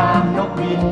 ตามนกบิน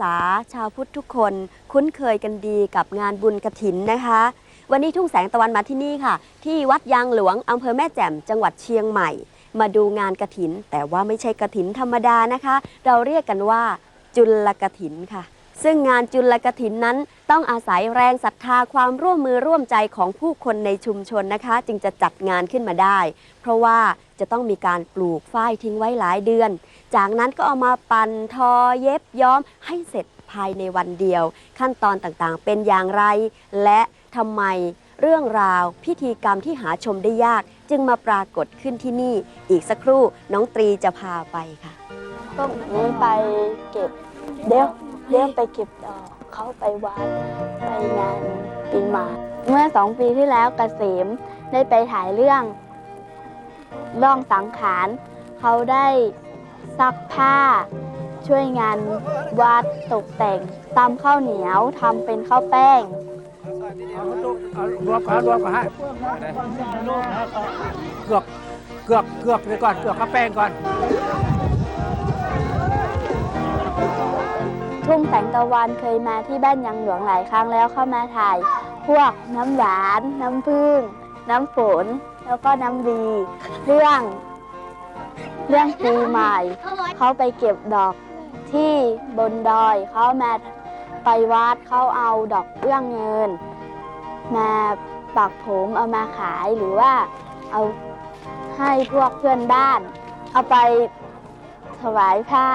ษาชาวพุทธทุกคน คุ้นเคยกันดีกับงานบุญกระถินนะคะ วันนี้ทุ่งแสงตะวันมาที่นี่ค่ะ ที่วัดยางหลวงอำเภอแม่แจ่มจังหวัดเชียงใหม่ มาดูงานกระถิน แต่ว่าไม่ใช่กระถินธรรมดานะคะ เราเรียกกันว่าจุลกระถินค่ะ ซึ่งงานจุลกระถินนั้นต้องอาศัยแรงศรัทธาความร่วมมือร่วมใจของผู้คนในชุมชนนะคะ จึงจะจัดงานขึ้นมาได้ เพราะว่าจะต้องมีการปลูกฝ้ายทิ้งไว้หลายเดือน จากนั้นก็เอามาปั่นทอเย็บย้อมให้เสร็จภายในวันเดียว ขั้นตอนต่างๆ เป็นอย่างไร และทำไมเรื่องราวพิธีกรรมที่หาชมได้ยาก จึงมาปรากฏขึ้นที่นี่ อีกสักครู่น้องตรีจะพาไปค่ะพวกนี้ไปเก็บเดี๋ยวเดี๋ยวไปเก็บดอกเขาไปวัดไปงานปีใหม่เมื่อสองปีที่แล้วกเกษมได้ไปถ่ายเรื่องร่องสังขารเขาได้ ซักผ้า ช่วยงานวัดตกแต่งตำข้าวเหนียวทำเป็นข้าวแป้งรวมก่อนรวมก่อนฮะเกือกเกือกเกือกไปก่อนเกือกข้าวแป้งก่อนทุ่งแสงตะวันเคยมาที่บ้านยังหลวงหลายครั้งแล้วเข้ามาถ่าย พวกน้ำหวาน น้ำผึ้งน้ำฝน แล้วก็น้ำดี เรื่อง เรื่องปีใหม่ เขาไปเก็บดอกที่บนดอยเขามาไปวัดเขาเอาดอกเอื้องเงิน มาปักผมเอามาขายหรือว่าเอาให้พวกเพื่อนบ้าน เอาไปถวายพระ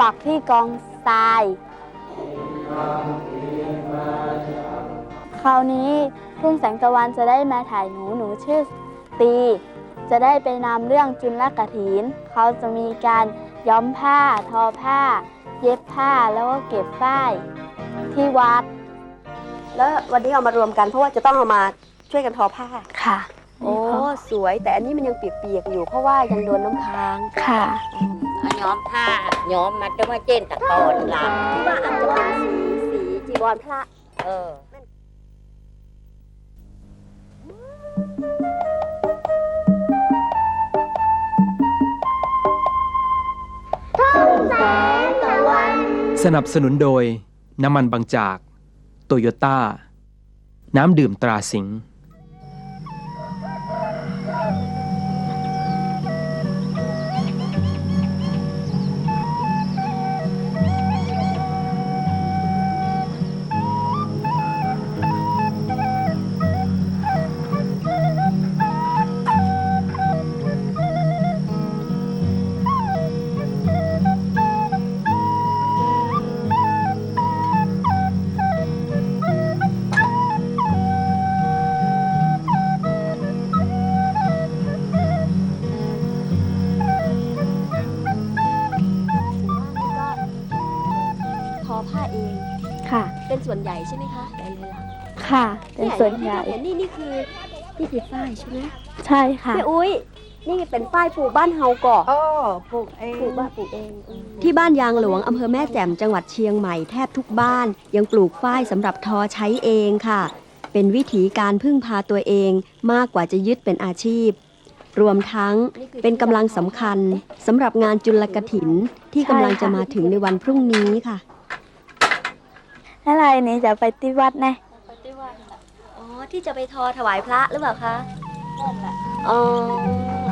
ปักที่กองทราย คราวนี้ทุ่งแสงตะวันจะได้มาถ่ายหนูหนูชื่อตี จะได้ไปนำเรื่องจุลกถีนเขาจะมีการย้อมผ้า ทอผ้า เย็บผ้าแล้วก็เก็บฝ้ายที่วัด แล้ววันนี้เอามารวมกันเพราะว่าจะต้องเอามาช่วยกันทอผ้า ค่ะ โอ้สวยแต่อันนี้มันยังเปียกๆอยู่เพราะว่ายังโดนน้ำค้างค่ะเอาย้อมผ้าย้อมมาจะมาเจนตะกอนหลังที่ว่าอาจจะเป็นสีสีจีวรพระ เออ สนับสนุนโดย น้ำมันบางจาก โตโยต้า น้ำดื่มตราสิงห์ วนใหญ่ใช่ไหมคะแต่เลยล่ะค่ะ เป็นส่วนใหญ่เยนี่นี่คือนี่คือฝ้ายใช่ไหมใช่ค่ะพี่อุ้ยนี่เป็นฝ้ายปลูกบ้านเฮาก่อโอ้ปลูกเองปลูกบ้านปลูกเอง ที่บ้านยางหลวงอำเภอแม่แจ่มจังหวัดเชียงใหม่แทบทุกบ้าน ยังปลูกฝ้ายสำหรับทอใช้เองค่ะ เป็นวิถีการพึ่งพาตัวเองมากกว่าจะยึดเป็นอาชีพ รวมทั้งเป็นกำลังสำคัญสำหรับงานจุลกถินที่กำลังจะมาถึงในวันพรุ่งนี้ค่ะ อะไรนี่จะไปที่วัดแน่ที่จะไปทอถวายพระหรือเปล่าคะอ๋ออุ้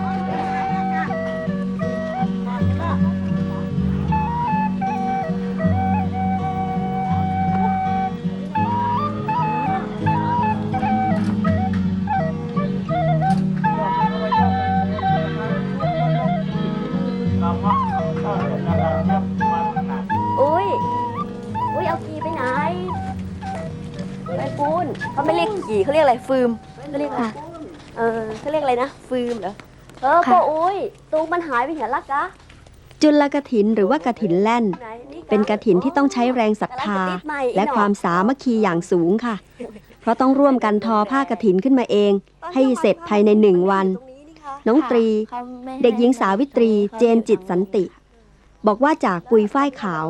กกีเขาเรียกอะไรฟืมเขาเรียกอะไรค่ะ เออเขาเรียกอะไรนะฟืมเหรอเออค่ะพ่ออุ้ยตูมันหายไปเห็นละกะจุลกถินหรือว่ากถินแล่นเป็นกถินที่ต้องใช้แรงศรัทธาและความสามัคคีอย่างสูงค่ะ เพราะต้องร่วมกันทอผ้ากถินขึ้นมาเอง ให้เสร็จภายในหนึ่งวันน้องตรีเขาไม่ให้เด็กหญิงสาวิตรีเจนจิตสันติ บอกว่าจากปุยฝ้ายขาว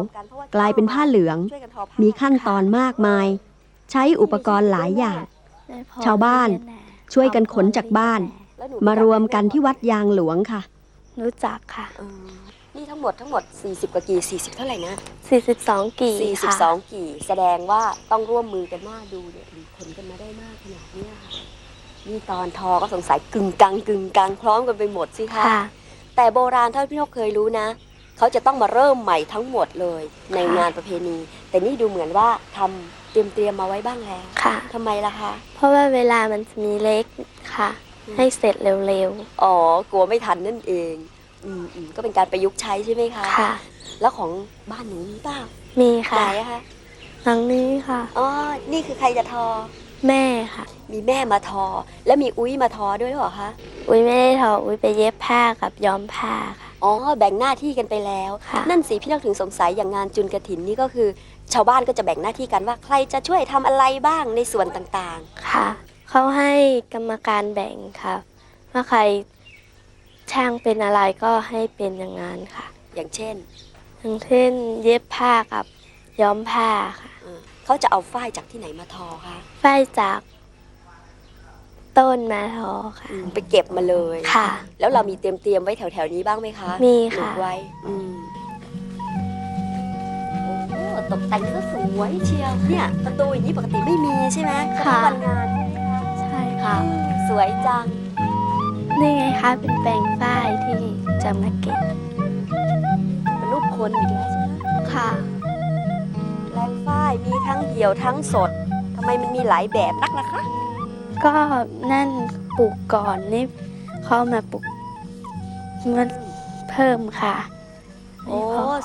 กลายเป็นผ้าเหลือง มีขั้นตอนมากมาย ใช้อุปกรณ์หลายอย่างได้พอ ชาวบ้าน ช่วยกันขนจากบ้าน มารวมกันที่วัดยางหลวงค่ะ รู้จักค่ะ นี่ทั้งหมดทั้งหมด 40 กว่ากี่ 40 เท่าไหร่นะ 42 กี่ค่ะ42 กี่ แสดงว่าต้องร่วมมือกันมากดูเนี่ยมีคนกันมาได้มากขนาดเนี้ยค่ะนี่ตอนทอก็สงสัยกึ่งกลางกึ่งกลางพร้อมกันไปหมดสิคะค่ะแต่โบราณเท่าที่พี่นกเคยรู้นะเขาจะต้องมาเริ่มใหม่ทั้งหมดเลยในค่ะงานประเพณี แต่นี่ดูเหมือนว่าทำเตรียมเตรียมๆมาไว้บ้างแล้วค่ะ ทำไมล่ะคะ เพราะว่าเวลามันจะมีเล็กค่ะอืมให้เสร็จเร็วอ๋อ กลัวไม่ทันนั่นเอง อืมอืมก็เป็นการประยุกต์ใช้ใช่ไหมคะๆค่ะ แล้วของบ้านหนูมีเปล่ามีไหนค่ะอะคะหลังนี้ค่ะ อ๋อ นี่คือใครจะทอ แม่ค่ะ มีแม่มาทอ แล้วมีอุ้ยมาทอด้วยหรือเปล่าคะ อุ้ยไม่ได้ทอ อุ้ยไปเย็บผ้ากับย้อมผ้าค่ะ อ๋อ แบ่งหน้าที่กันไปแล้วค่ะนั่นสิพี่นกถึงสงสัยอย่างงานจุนกระถินนี่ก็คือ ชาวบ้านก็จะแบ่งหน้าที่กันว่าใครจะช่วยทำอะไรบ้างในส่วนต่างค่ะ เขาให้กรรมการแบ่งค่ะ ว่าใครช่างเป็นอะไรก็ให้เป็นอย่างนั้นค่ะ ๆ อย่างเช่นอย่างเช่นเย็บผ้ากับย้อมผ้าค่ะเออเขาจะเอาฝ้ายจากที่ไหนมาทอคะฝ้ายจากต้นมาทอค่ะ อืมไปเก็บมาเลย ค่ะ แล้วเรามีเตรียมเตรียมๆไว้แถวๆนี้บ้างไหมคะมีค่ะ ปลูกไว้อืมโอ้ ตกแต่งก็สวยเชียวเนี่ยประตูอย่างนี้ปกติไม่มีใช่ไหมเฉค่ะพาะวันงานใช่ไหมคะใช่ค่ะอืมสวยจังนี่ไงคะเป็นแปลงฝ้ายที่จะมาเก็บเป็นรูปคนอีกแล้วใช่ไหมค่ะแรงฝ้ายมีทั้งเหี่ยวทั้งสดทำไมมันมีหลายแบบนักล่ะคะ ก็นั่นปลูกก่อนนี่เขามาปลูกมันเพิ่มค่ะ โอ้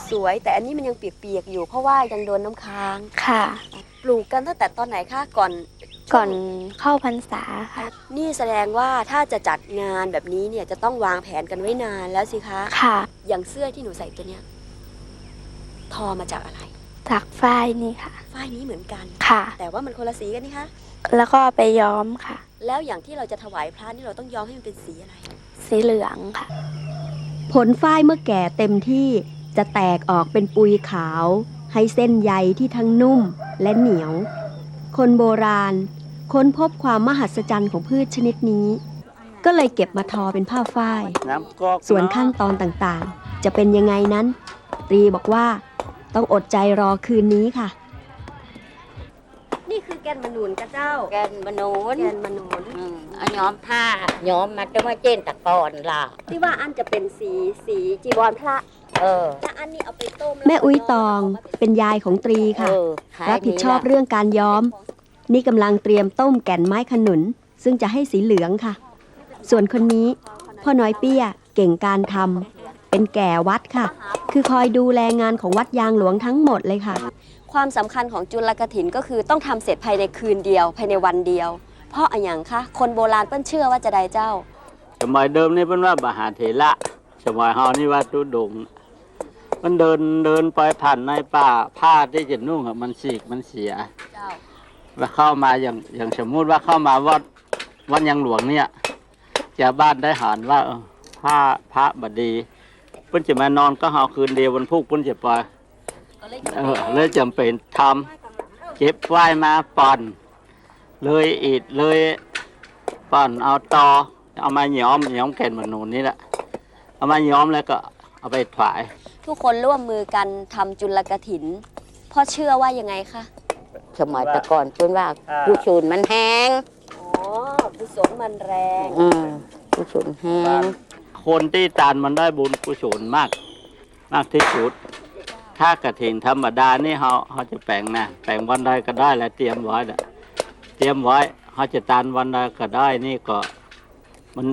สวยแต่อันนี้มันยังเปียกๆอยู่เพราะว่ายังโดนน้ำค้างค่ะ ปลูกกันตั้งแต่ตอนไหนคะก่อนก่อนเข้าพรรษาค่ะ นี่แสดงว่าถ้าจะจัดงานแบบนี้เนี่ยจะต้องวางแผนกันไว้นานแล้วสิคะค่ะ อย่างเสื้อที่หนูใส่ตัวเนี้ยทอมาจากอะไร จากฝ้ายนี่ค่ะ ฝ้ายนี้เหมือนกันค่ะ แต่ว่ามันคนละสีกันนี่คะแล้วก็เอาไปย้อมค่ะ แล้วอย่างที่เราจะถวายพระนี่เราต้องย้อมให้มันเป็นสีอะไร สีเหลืองค่ะ ผลฝ้ายเมื่อแก่เต็มที่จะแตกออกเป็นปุยขาว ให้เส้นใยที่ทั้งนุ่มและเหนียว คนโบราณ ค้นพบความมหัศจรรย์ของพืชชนิดนี้ ก็เลยเก็บมาทอเป็นผ้าฝ้ายน้ำกอกส่วนขั้นตอนต่างๆ จะเป็นยังไงนั้น ตรีบอกว่าต้องอดใจรอคืนนี้ค่ะนี่คือ แกนมนูนกระเจ้า แกนมนูนแกนมนูนอืมเอาย้อมผ้าย้อมมาจะมาเจนตะกอนล่ะ ที่ว่าอันจะเป็นสีสีจีวรพระเออและอันนี้เอาไปต้มแม่อุ้ยตองเป็นยายของตรีค่ะ เออขายรับผิดชอบนี่ล่ะเรื่องการย้อม นี่กำลังเตรียมต้มแก่นไม้ขนุน ซึ่งจะให้สีเหลืองค่ะ ส่วนคนนี้ พ่อน้อยเปี้ยเก่งการทำ เป็นแก่วัดค่ะ คือคอยดูแลงานของวัดยางหลวงทั้งหมดเลยค่ะ ความสำคัญของจุลกถินก็คือต้องทำเสร็จภายในคืนเดียว ภายในวันเดียว เพราะอะไรอย่างคะคนโบราณเปิ้นเชื่อว่าจะได้เจ้า สมัยเดิมนี่เป็นว่าบาหาเถระสมัยเฮานี่ว่าตุดงค์มันเดินเดินไปผ่านในป่าผ้าที่จะนุ่งอะมันสีกมันเสียเจ้าว่าเข้ามาอย่างอย่างสมมุติว่าเข้ามาวัดวัดยังหลวงเนี่ยชาวบ้านได้หานว่าเออผ้าพระบดี เพิ่นจะมานอนก็เฮาคืนเดียววันพุกเพิ่นจะไปเออเลยจำเป็นทำเก็บไว้มาป่อนเลยอีดเลยป่อนเอาตอเอามาย้อมย้อมแก่นมนูนนี่แหละเอามาย้อมแล้วก็เอาไปถวาย ทุกคนร่วมมือกันทำจุลกถินเพ่อเชื่อว่ายังไงคะสมัยตะกอนเพิ่นว่า ผู้ชูนมันแห้งกุศลมันแรงอืมกุศลแห้ง คนที่ตานมันได้บุญกุศลมาก มากที่สุด ถ้ากระถินธรรมดานี่เขาเขาจะแปลงนะแปลงวันใดก็ได้แล้วเตรียมไว้น่ะเตรียมไว้เขาจะตานวันใดก็ได้นี่ก็มัน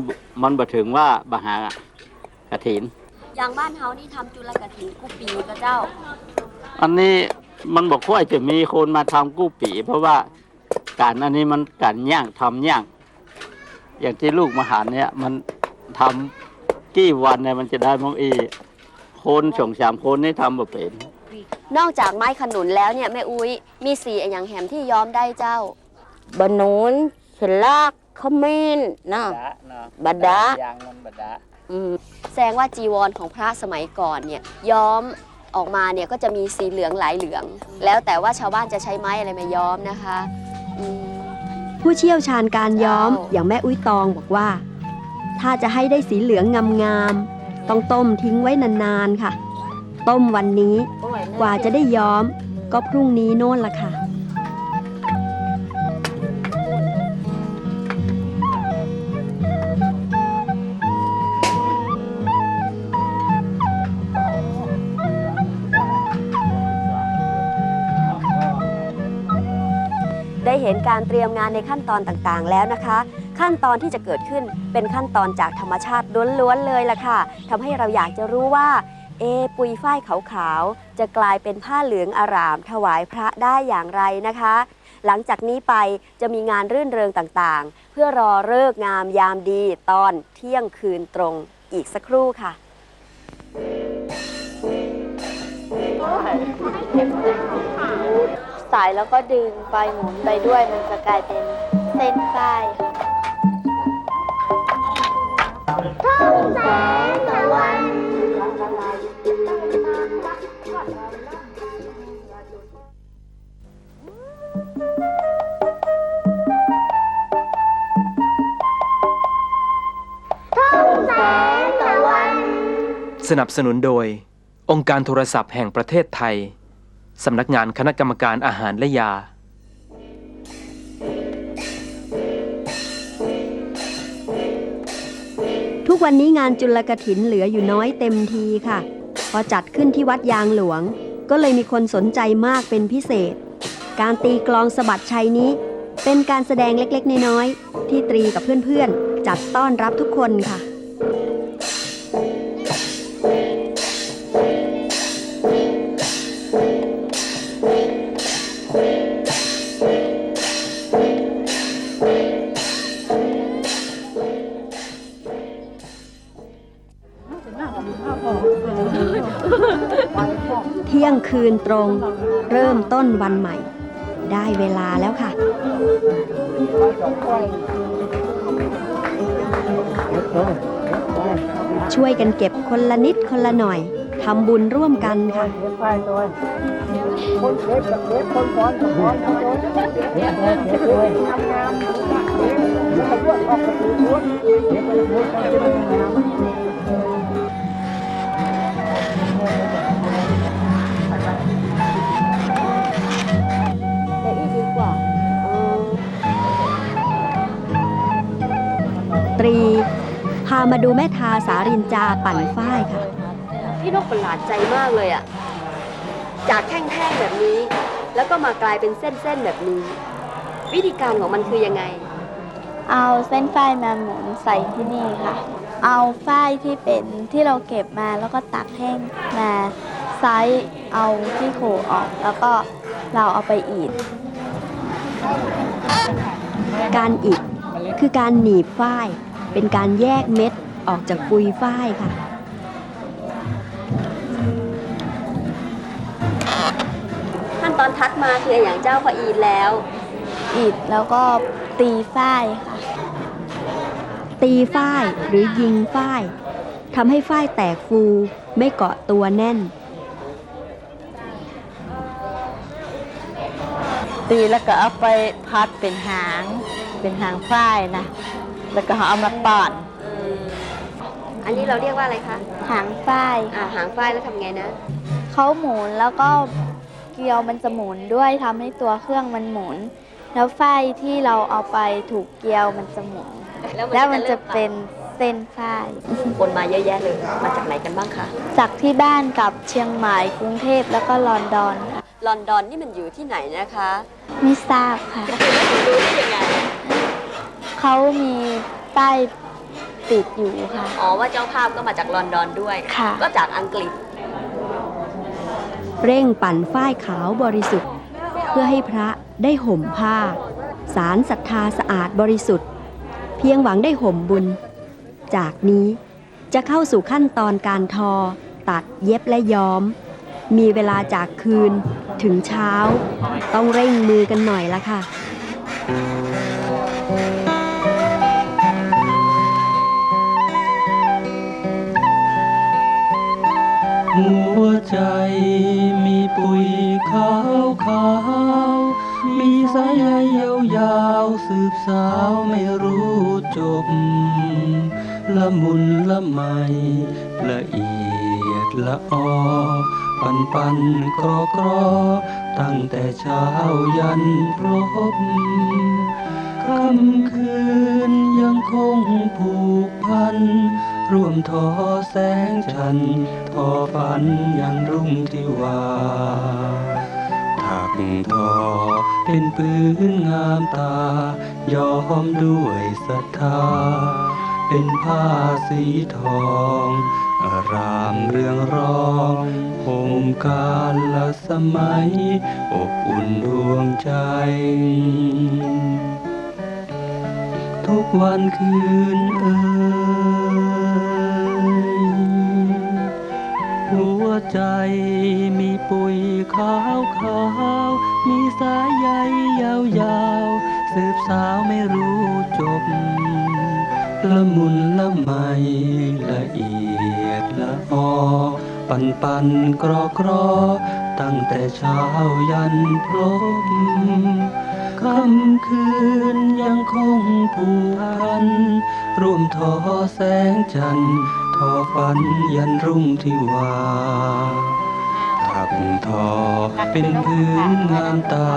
มันบ่ถึงว่าบหากระถิน อย่างบ้านเฮานี่ทำจุลกฐินกุปีก็เจ้า อันนี้มันบอกว่าจะมีคนมาทำกู้ปี เพราะว่าการอันนี้มันการย่างทำย่าง อย่างที่ลูกมาหารเนี่ยมันทำ กี่วันเนี่ยมันจะได้มั้งอีคนสองสามคนนี่ทำมาเป็นนอกจากไม้ขนุนแล้วเนี่ยแม่อุ้ยมีสีอย่างแหมที่ย้อมได้เจ้าบะนูนฉลากขมิ้นนะบัดดายางมันบัดดาอืมแสดงว่าจีวรของพระสมัยก่อนเนี่ยย้อมออกมาเนี่ยก็จะมีสีเหลืองหลายเหลือง แล้วแต่ว่าชาวบ้านจะใช้ไม้อะไรมาย้อมนะคะอืมผู้เชี่ยวชาญการย้อมเจ้าอย่างแม่อุ้ยตองบอกว่า ถ้าจะให้ได้สีเหลืองงามๆ ต้องต้มทิ้งไว้นานๆค่ะ ต้มวันนี้กว่าจะได้ย้อม ก็พรุ่งนี้โน่นละค่ะ ได้เห็นการเตรียมงานในขั้นตอนต่างๆแล้วนะคะ ขั้นตอนที่จะเกิดขึ้นเป็นขั้นตอนจากธรรมชาติล้วนๆเลยล่ะค่ะทำให้เราอยากจะรู้ว่าเอปุยฝ้ายขาวๆ จะกลายเป็นผ้าเหลืองอาราม ถวายพระได้อย่างไรนะคะ หลังจากนี้ไปจะมีงานรื่นเริงต่างๆ เพื่อรอเลิกงามยามดีตอนเที่ยงคืนตรงอีกสักครู่ค่ะสายแล้วก็ดึงไปหมุนไปด้วยมันจะกลายเป็นเส้นฝ้าย แสงตะวันสนับสนุนโดย องค์การโทรศัพท์แห่งประเทศไทย สำนักงานคณะกรรมการอาหารและยา กวันนี้งานจุลกถินเหลืออยู่น้อยเต็มทีค่ะ พอจัดขึ้นที่วัดยางหลวง ก็เลยมีคนสนใจมากเป็นพิเศษ การตีกลองสะบัดชัยนี้ เป็นการแสดงเล็กๆ น้อยๆที่ตรีกับเพื่อนๆ จัดต้อนรับทุกคนค่ะ งคืนตรง เริ่มต้นวันใหม่ ได้เวลาแล้วค่ะช่วยกันเก็บคนละนิดคนละหน่อยทำบุญร่วมกันค่ะคนเตรี พามาดูแม่ทาสารินจาปั่นฝ้ายค่ะ พี่นกประหลาดใจมากเลยอะจากแท่งๆแบบนี้ แล้วก็มากลายเป็นเส้นๆแบบนี้ วิธีการของมันคือยังไง เอาเส้นฝ้ายมาหมุนใส่ที่นี่ค่ะ เอาฝ้ายที่เป็นที่เราเก็บมาแล้วก็ตักแห้งมาไซส์เอาที่โขออก แล้วก็เราเอาไปอีด การอิดคือการหนีบฝ้าย เป็นการแยกเม็ดออกจากปุยฝ้ายค่ะ ขั้นตอนทัดมาคืออย่างเจ้าพออีนแล้ว อีดแล้วก็ตีฝ้ายค่ะ ตีฝ้ายหรือยิงฝ้ายทำให้ฝ้ายแตกฟูไม่เกาะตัวแน่น ตีแล้วก็เอาไปพัดเป็นหาง เป็นหางฝ้ายนะ แล้วก็เอามาปั่นอันนี้เราเรียกว่าอะไรคะหางฝ้ายอ่าหางฝ้ายแล้วทำไงนะเขาหมุนแล้วก็เกลียวมันจะหมุนด้วยทำให้ตัวเครื่องมันหมุน แล้วฝ้ายที่เราเอาไปถูกเกลียวมันจะหมุน แล้วมันจะเป็นเส้นฝ้ายคนมาเยอะแยะเลย มาจากไหนกันบ้างคะ จากที่บ้านกับเชียงใหม่กรุงเทพแล้วก็ลอนดอนค่ะลอนดอนนี่มันอยู่ที่ไหนนะคะ ไม่ทราบค่ะ รู้ได้ยังไง เขามีป้ายติดอยู่ค่ะ อ๋อว่าเจ้าภาพก็มาจากลอนดอนด้วย ค่ะ ก็จากอังกฤษ เร่งปั่นฝ้ายขาวบริสุทธิ์ เพื่อให้พระได้ห่มผ้า สารศรัทธาสะอาดบริสุทธิ์ เพียงหวังได้ห่มบุญ จากนี้จะเข้าสู่ขั้นตอนการทอ ตัดเย็บและย้อม มีเวลาจากคืนถึงเช้า ต้องเร่งมือกันหน่อยละค่ะ ขาว มีสายใยยาวๆสืบสาวไม่รู้จบ ละมุนละไมละเอียดละออปันปันกรอกรอตั้งแต่เช้ายันพรบค่ำคืนยังคงผูกพัน ร่วมทอแสงจันทอฝันยันรุ่งที่ว่า ทอ เป็นปืนงามตา ยอมด้วยศรัทธา เป็นผ้าสีทองอารามเรืองรองห่มกาลละสมัย อบอุ่นดวงใจ ทุกวันคืนเอ่ย ใจมีปุ๋ยขาวขาวๆมีสายใยยาวยาวๆสืบสาวไม่รู้จบ ละมุนละไมละเอียดละออปันปันกรอกรอ ตั้งแต่เช้ายันพรบค่ำคืนยังคงผูกพัน ร่วมทอแสงจันทร์ ทอฝันยันรุ่งที่ว่าถักทอเป็นพื้นงามตา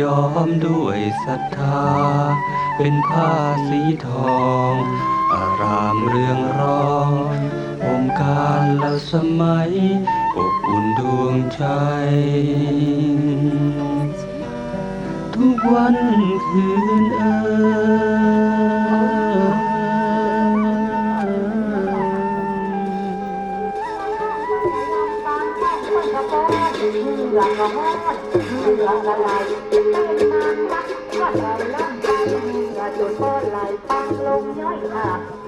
ยอมด้วยศรัทธา เป็นผ้าสีทอง อารามเรืองรององค์การละสมัย อบอุ่นดวงใจ ทุกวันคืนเอ่ย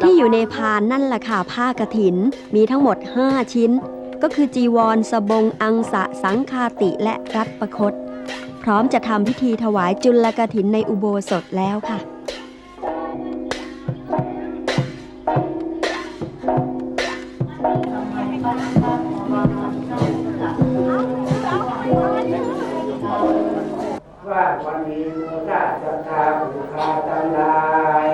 ที่อยู่ในพานนั่นแหละค่ะผ้ากฐิน มีทั้งหมด 5 ชิ้น ก็คือจีวร สบง อังสะ สังคาติ และรัตประคต พร้อมจะทำพิธีถวายจุลกฐินในอุโบสถแล้วค่ะ ว่าวันนี้มูราจะทาผูคาทั้งลาย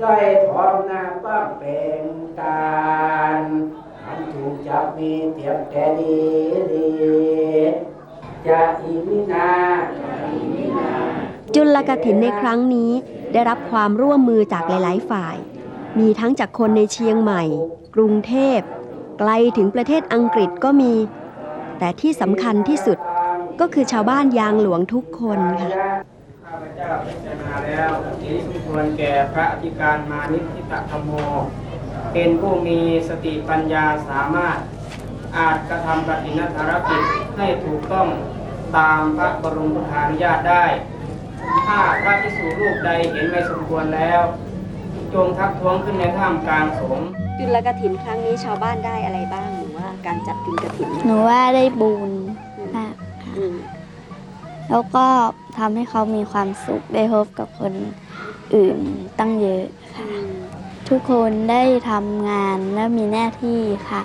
ด้อยทองนาบ้างเป็นการอันถูกจับมีเตรียมแต่ดีดีจะอีมินาจุลกฐินในครั้งนี้ได้รับความร่วมมือจากหลาย ๆ ฝ่าย มีทั้งจากคนในเชียงใหม่ กรุงเทพ ไกลถึงประเทศอังกฤษก็มี แต่ที่สำคัญที่สุด ก็คือชาวบ้านยางหลวงทุกคนค่ะข้าพเจ้าพิจารณาแล้วที่สมควรแก่พระอธิการมานิทิตธรรมโม เป็นผู้มีสติปัญญาสามารถ อาจกระทำปฏิณภารกิจให้ถูกต้องตามพระบรมรานุญาตได้ ถ้าพระพิสุรูปใดเห็นไม่สมควรแล้ว จงทักท้วงขึ้นในท่ามกลางสงฆ์จุลกฐินครั้งนี้ชาวบ้านได้อะไรบ้างหรือว่าการจัดจุลกฐินหนูว่าได้บุญมากอืมแล้วก็ทำให้เขามีความสุขได้พบกับคนอื่นตั้งเยอะค่ะทุกคนได้ทำงานและมีหน้าที่ค่ะ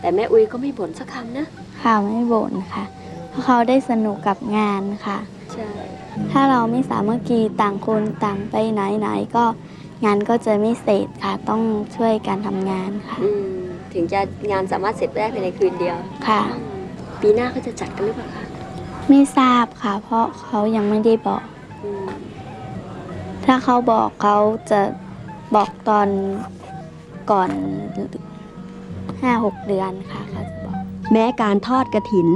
แต่แม่อุ้ยก็ไม่บ่นสักคำนะ ค่ะไม่บ่นค่ะ เพราะเขาได้สนุกกับงานค่ะ ใช่ ถ้าเราไม่สามัคคีต่างคนต่างไปไหนไหนๆก็งานก็จะไม่เสร็จค่ะ ต้องช่วยกันทำงานค่ะ อืม ถึงจะงานสามารถเสร็จได้ภายในคืนเดียว ค่ะ ปีหน้าเขาจะจัดกันหรือเปล่าคะ ไม่ทราบค่ะ เพราะเขายังไม่ได้บอก ถ้าเขาบอกเขาจะบอกตอนก่อนห้าหกเดือนค่ะเขาจะบอก แม้การทอดกระถิน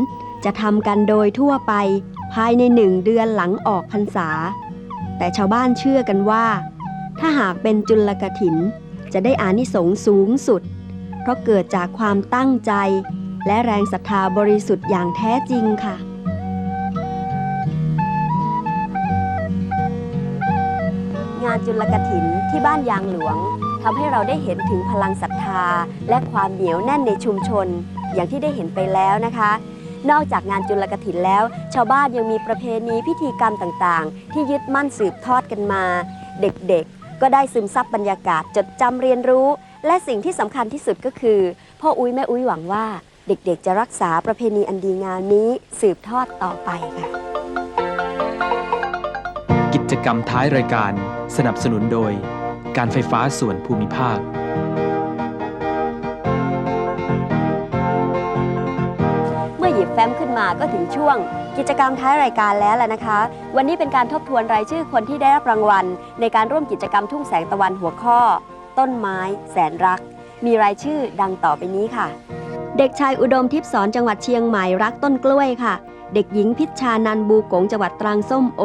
จะทำกันโดยทั่วไปภายในหนึ่งเดือนหลังออกพรรษา แต่ชาวบ้านเชื่อกันว่า ถ้าหากเป็นจุลกระถิน จะได้อานิสงส์สูงสุด เพราะเกิดจากความตั้งใจ และแรงศรัทธาบริสุทธิ์อย่างแท้จริงค่ะ จุลกถินที่บ้านยางหลวงทำให้เราได้เห็นถึงพลังศรัทธา และความเหนียวแน่นในชุมชน อย่างที่ได้เห็นไปแล้วนะคะ นอกจากงานจุลกถินแล้ว ชาวบ้านยังมีประเพณีพิธีกรรมต่างๆ ที่ยึดมั่นสืบทอดกันมา เด็กๆ ก็ได้ซึมซับบรรยากาศจดจำเรียนรู้ และสิ่งที่สำคัญที่สุดก็คือ พ่ออุ้ยแม่อุ้ยหวังว่า เด็กๆ จะรักษาประเพณีอันดีงามนี้สืบทอดต่อไปค่ะ จกรรมท้ายรายการสนับสนุนโดย การไฟฟ้าส่วนภูมิภาค เมื่อหยิบแฟ้มขึ้นมาก็ถึงช่วง กิจกรรมท้ายรายการแล้วแหละนะคะ วันนี้เป็นการทบทวนรายชื่อคนที่ได้รับรางวัล ในการร่วมกิจกรรมทุ่งแสงตะวันหัวข้อ ต้นไม้ แสนรัก มีรายชื่อดังต่อไปนี้ค่ะ เด็กชายอุดมทิพย์สอนจังหวัดเชียงใหม่รักต้นกล้วยค่ะ เด็กหญิงพิชชานันบูกงจังหวัดตรังส้มโอ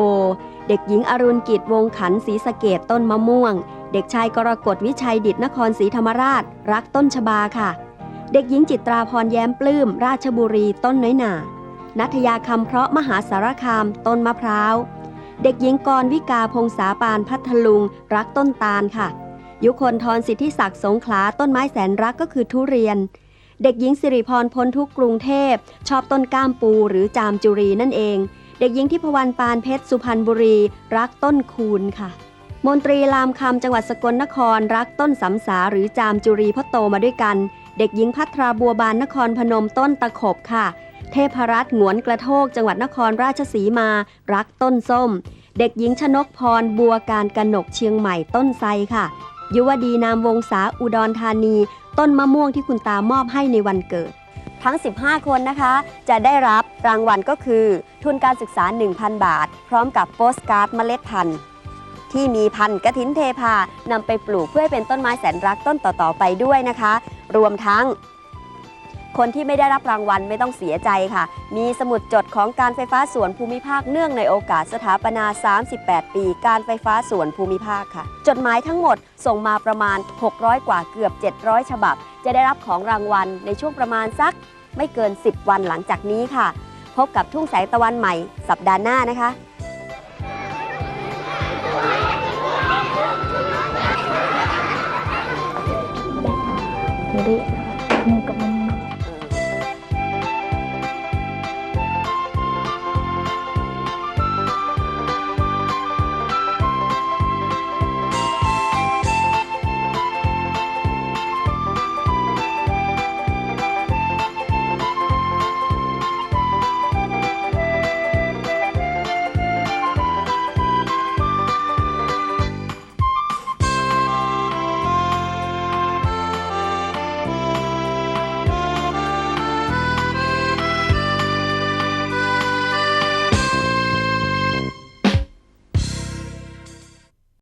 เด็กหญิงอรุณกิจวงขันศรีสะเกดต้นมะม่วง เด็กชายกรกฎวิชัยดิตนครศรีธรรมราช รักต้นชบาค่ะ เด็กหญิงจิตราพรแย้มปลื้ม ราชบุรีต้นน้อยหนานัทยาคำเพราะมหาสารคาม ต้นมะพร้าว เด็กหญิงกรวิกาพงษาปานพัทลุง รักต้นตาลค่ะ ยุคนทรสิทธิศักดิ์สงขลาต้นไม้แสนรักก็คือทุเรียน เด็กหญิงสิริพรพ้นทุกกรุงเทพ ชอบต้นก้ามปูหรือจามจุรีนั่นเอง เด็กหญิงทิพวรรณปานเพชรสุพรรณบุรี รักต้นคูณค่ะ มนตรีลามคำจังหวัดสกลนคร รักต้นสำสาหรือจามจุรีเพราะโตมาด้วยกัน เด็กหญิงพัทราบัวบานนครพนมต้นตะขบค่ะ เทพรัตน์หงวนกระโทกจังหวัดนครราชสีมา รักต้นส้ม เด็กหญิงชนกพรบัวการกนกเชียงใหม่ต้นไทรค่ะ ยุวดีนามวงศาอุดรธานี ต้นมะม่วงที่คุณตามอบให้ในวันเกิด ทั้ง 15 คนนะคะ จะได้รับรางวัลก็คือ ทุนการศึกษา 1,000 บาท พร้อมกับโปสการ์ดเมล็ดพันธุ์ที่มีพันธุ์กระถินเทพานำไปปลูกเพื่อให้เป็นต้นไม้แสนรักต้นต่อๆไปด้วยนะคะ รวมทั้ง คนที่ไม่ได้รับรางวัลไม่ต้องเสียใจค่ะ มีสมุดจดของการไฟฟ้าส่วนภูมิภาคเนื่องในโอกาสสถาปนา 38 ปี การไฟฟ้าส่วนภูมิภาคค่ะ จดหมายทั้งหมดส่งมาประมาณ 600 กว่าเกือบ 700 ฉบับ จะได้รับของรางวัลในช่วงประมาณสัก ไม่เกิน 10 วันหลังจากนี้ค่ะ พบกับทุ่งแสงตะวันใหม่ สัปดาห์หน้านะคะ